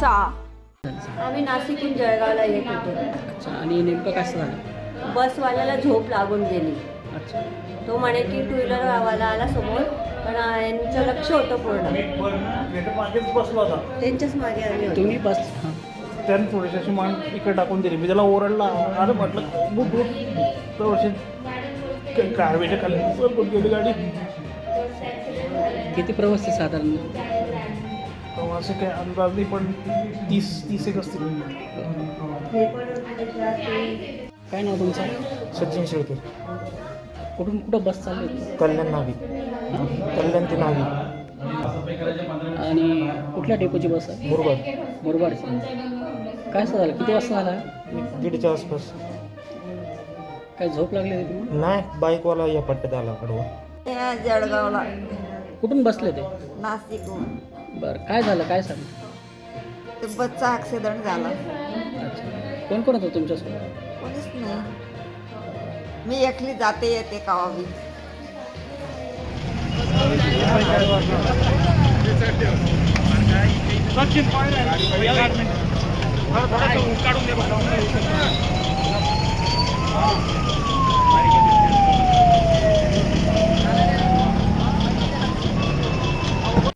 करायचा आम्ही नाशिकहून जळगावला येत होतो. अच्छा आणि नेमकं कसं झालं? बसवाल्याला झोप लागून गेली. अच्छा. तो म्हणे की टू व्हीलरवाला आला समोर पण यांचं लक्ष होतं पूर्ण. मागेच बसला होता त्यांच्याच मागे आम्ही होतो. तुम्ही बस हां. त्याने थोडीशी मान इकडे टाकून दिली. मी त्याला ओरडला. अरे म्हटलं बुट बुट तर अशी कारवेच्या खाली गेली गाडी. किती प्रवास आहे साधारण? असे काही अंदाज नाही पण तीस तीस एक असतील. काय नाव तुमचं? सचिन शेळके. कुठून कुठं बस चालली कल्याण नावी. कल्याण ते नावी. आणि कुठल्या डेपोची बस आहे? मुरबाड. मुरबाडची काय असं झालं? किती वाजता झाला? दीडच्या आसपास. काय झोप लागली होती तुम्हाला? नाही बाईकवाला या पट्ट्यात आला कडवा जळगावला. कुठून बसले ते? नाशिकहून. बरं काय झालं? काय सांग? ते बसचा ॲक्सिडेंट झाला. अच्छा. कोण कोण होतं तुमच्यासोबत? कोणीच नाही. मी एकली जाते येते कावावी काढून दे